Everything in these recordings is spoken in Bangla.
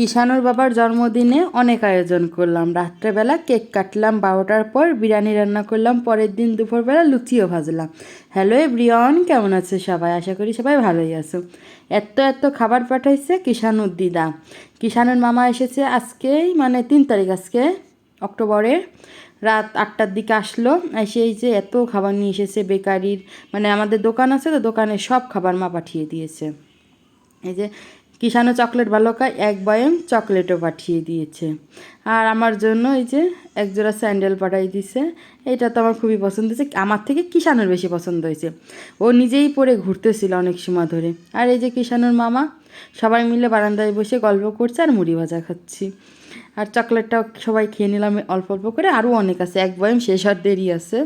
কিষানুর বাবার জন্মদিনে অনেক আয়োজন করলাম। রাত্রেবেলা কেক কাটলাম, বারোটার পর বিরিয়ানি রান্না করলাম, পরের দিন দুপুরবেলা লুচিও ভাজলাম। হ্যালো ব্রিয়ন কেমন আছে সবাই? আশা করি সবাই ভালোই আছো। এত এত খাবার পাঠাইছে কিষানুর দিদা। কিষানুর মামা এসেছে আজকেই মানে তিন তারিখ আজকে, অক্টোবরের। রাত আটটার দিকে আসলো, এসে এই যে এত খাবার নিয়ে এসেছে বেকারির মানে আমাদের দোকান আছে তো দোকানে সব খাবার মা পাঠিয়ে দিয়েছে। এই যে কিষানো চকলেট খায় এক বয়ম চকলেটও পাঠিয়ে দিয়েছে। আর আমার জন্য এই যে একজোড়া স্যান্ডেল পাঠিয়ে দিছে, এটা তো আমার খুবই পছন্দ হয়েছে। আমার থেকে কিষানোর বেশি পছন্দ হয়েছে। ও নিজেই পরে ঘুরতেছিল অনেক সময় ধরে। আর এই যে কিষানোর মামা, সবাই মিলে বারান্দায় বসে গল্প করছে আর মুড়ি ভাজা খাচ্ছি। আর চকলেটটা সবাই খেয়ে নিলাম অল্প অল্প করে। আরও অনেক আছে, এক বয়ম শেষ হওয়ার দেরি আছে।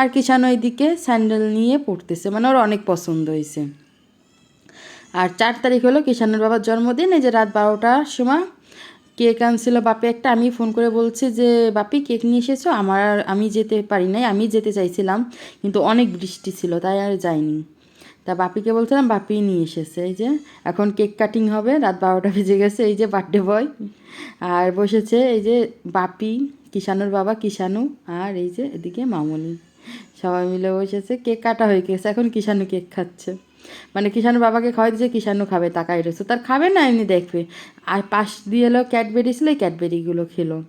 আর কিষানো এইদিকে স্যান্ডেল নিয়ে পড়তেছে মানে ওর অনেক পছন্দ হয়েছে। আর চার তারিখ হলো কিষানের বাবার জন্মদিন, এই যে রাত বারোটার সময় কেক আনছিল বাপি একটা। আমি ফোন করে বলছি যে, বাপি, কেক নিয়ে এসেছ? আমার আমি যেতে পারি নাই, আমি যেতে চাইছিলাম, কিন্তু অনেক বৃষ্টি ছিল, তাই আর যাইনি। তা বাপিকে বলছিলাম, বাপি নিয়ে এসেছে, এই যে, এখন কেক কাটিং হবে, রাত বারোটা বেজে গেছে, এই যে বার্থডে বয়। আর বসেছে, এই যে বাপি, কিষানুর বাবা, কিষানু, আর এই যে এদিকে মামনি। সবাই মিলে বসেছে, কেক কাটা হয়ে গেছে, এখন কিষানু কেক খাচ্ছে। মানে কিষানু বাবাকে খাওয়াই দিয়েছে কিষানু খাবে তাকাই রয়েছে। তার খাবে না, এমনি দেখবে। আর পাশ দিয়ে এলো ক্যাডবেরি ছিল, এই ক্যাডবেরিগুলো খেলো।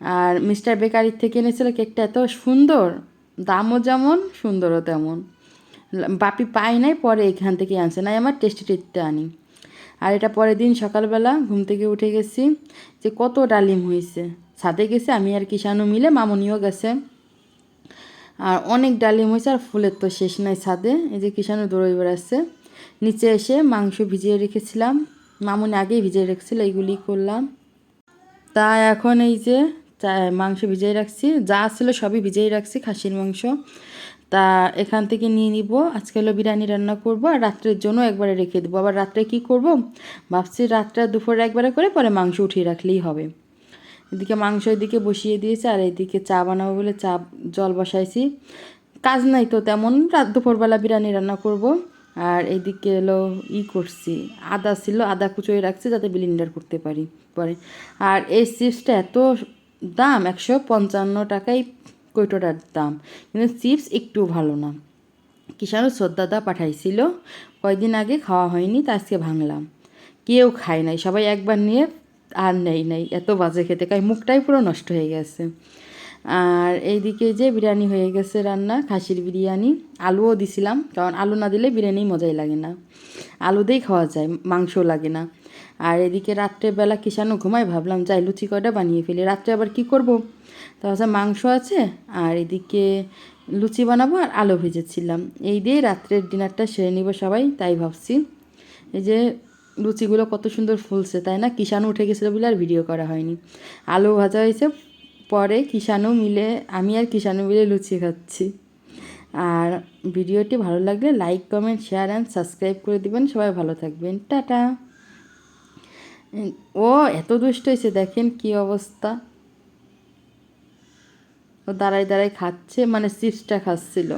আর মিস্টার বেকারির থেকে এনেছিল কেকটা, এত সুন্দর। দামও যেমন, সুন্দরও তেমন। বাপি পাই নাই, পরে এখান থেকে আনছে। নাই, আমার টেস্টি টেস্টে আনি। আর এটা পরের দিন সকালবেলা ঘুম থেকে উঠে গেছি যে কত ডালিম হয়েছে। ছাদে গেছে, আমি আর কিষানু মিলে মামনিও গেছে। আর অনেক ডালিম হয়েছে আর ফুলের তো শেষ নাই ছাদে। এই যে কিষানু দৌড়ই বেড়াচ্ছে নিচে এসে মাংস ভিজিয়ে রেখেছিলাম। মামুনি আগেই ভিজিয়ে রেখেছিল এইগুলি করলাম। তা এখন এই যে মাংস ভিজিয়ে রাখছি। যা ছিল সবই ভিজিয়ে রাখছি, খাসির মাংস। তা এখান থেকে নিয়ে নিব। আজকে হলো বিরিয়ানি রান্না করব আর রাত্রের জন্য একবারে রেখে দেবো। আবার রাত্রে কি করব? ভাবছি রাত্রে দুপুরে একবারে করে পরে মাংস উঠিয়ে রাখলেই হবে। এদিকে মাংস এদিকে বসিয়ে দিয়েছে, আর এদিকে চা বানাবো বলে চা জল বসাইছি। কাজ নাই তো তেমন, রাত দুপুরবেলা বিরিয়ানি রান্না করব। আর এইদিকে এলো ই করছি, আদা ছিল, আদা কুচোয় রাখছি যাতে ব্লিন্ডার করতে পারি, পরে। আর এই চিপসটা এত দাম, একশো পঞ্চান্ন টাকাই কৈটোটার দাম। কিন্তু চিপস একটু ভালো না। কিষাণু শ্রদ্ধাদা পাঠাইছিল, কয়দিন আগে খাওয়া হয়নি, তা আজকে ভাঙলাম। কেউ খায় নাই, সবাই একবার নিয়ে আর নেই নেই, এত বাজে খেতে। খাই মুখটাই পুরো নষ্ট হয়ে গেছে। আর এইদিকে যে বিরিয়ানি হয়ে গেছে রান্না, খাসির বিরিয়ানি, আলুও দিছিলাম। কারণ আলু না দিলে বিরিয়ানি মজাই লাগে না। আলু দিয়েই খাওয়া যায় মাংস লাগে না। আর এদিকে রাত্রেবেলা কিষানু ঘুমাই ভাবলাম, যাই, লুচি কয়টা বানিয়ে ফেলি? রাত্রে আবার কি করব? তাহলে মাংস আছে, আর এদিকে লুচি বানাবো আর আলু ভেজেছিলাম। এই দিয়ে রাত্রের ডিনারটা সেরে নিব সবাই, তাই ভাবছি। এই যে লুচিগুলো কত সুন্দর ফুলছে, তাই না? কিষানু উঠে গেছিল বলে আর ভিডিও করা হয়নি। আলু ভাজা হয়েছে, পরে কিষানু মিলে, আমি আর কিষানু মিলে লুচি খাচ্ছি। আর ভিডিওটি ভালো লাগলে like comment share and subscribe করে দিবেন। সবাই ভালো থাকবেন। টাটা! ও, এত দুষ্ট হয়েছে, দেখেন কি অবস্থা। ও দাঁড়ায় দাঁড়ায় খাচ্ছে মানে চিপসটা খাচ্ছিল।